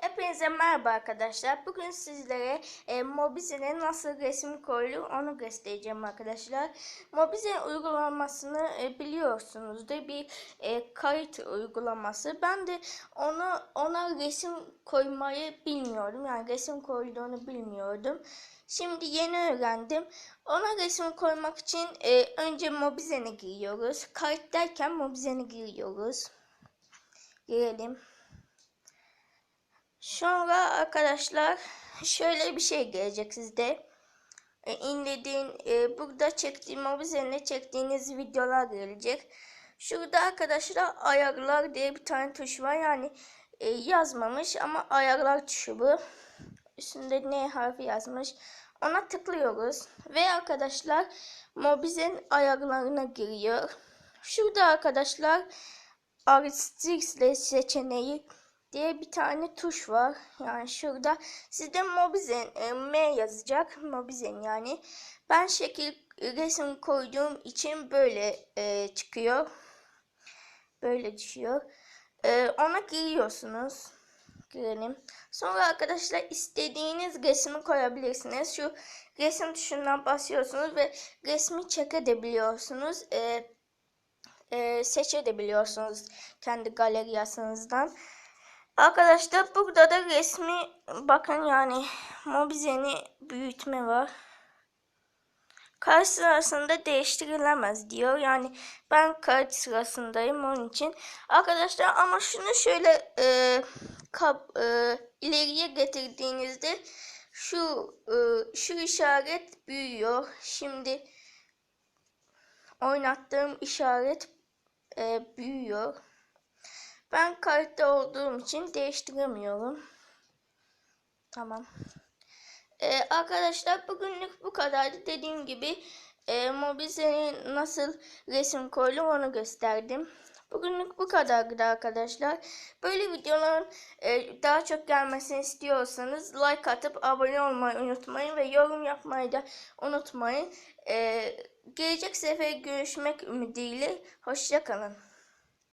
Hepinize merhaba arkadaşlar. Bugün sizlere e, Mobizen'e nasıl resim koyulur onu göstereceğim arkadaşlar. Mobizen uygulamasını e, biliyorsunuzdur. Bir e, kayıt uygulaması. Ben de onu ona resim koymayı bilmiyordum. Yani resim koyulduğunu bilmiyordum. Şimdi yeni öğrendim. Ona resim koymak için e, önce Mobizen'e giriyoruz. Kayıt derken Mobizen'e giriyoruz. Girelim. Sonra arkadaşlar şöyle bir şey gelecek sizde. E, inlediğin e, burada çektiğim mobil üzerine çektiğiniz videolar gelecek. Şurada arkadaşlar ayarlar diye bir tane tuş var. Yani e, yazmamış ama ayarlar tuşu bu. Üstünde N harfi yazmış. Ona tıklıyoruz. Ve arkadaşlar Mobizen ayarlarına giriyor. Şurada arkadaşlar Aristix seçeneği diye bir tane tuş var. Yani şurada sizde Mobizen e, M yazacak. Mobizen yani. Ben şekil resim koyduğum için böyle e, çıkıyor. Böyle düşüyor. E, ona giriyorsunuz. Girelim. Sonra arkadaşlar istediğiniz resmi koyabilirsiniz. Şu resim tuşundan basıyorsunuz ve resmi çekebiliyorsunuz. E, e, seçebiliyorsunuz kendi galeriyasınızdan. Arkadaşlar burada da resmi bakın yani Mobizen'i büyütme var. Kayıt sırasında değiştirilemez diyor. Yani ben kayıt sırasındayım onun için. Arkadaşlar ama şunu şöyle e, kap, e, ileriye getirdiğinizde şu e, şu işaret büyüyor. Şimdi oynattığım işaret e, büyüyor. Ben kayıtta olduğum için değiştiremiyorum. Tamam. Ee, arkadaşlar bugünlük bu kadardı. Dediğim gibi e, Mobizen'in nasıl resim koyulur onu gösterdim. Bugünlük bu kadardı arkadaşlar. Böyle videoların e, daha çok gelmesini istiyorsanız like atıp abone olmayı unutmayın ve yorum yapmayı da unutmayın. E, gelecek sefer görüşmek ümidiyle hoşçakalın.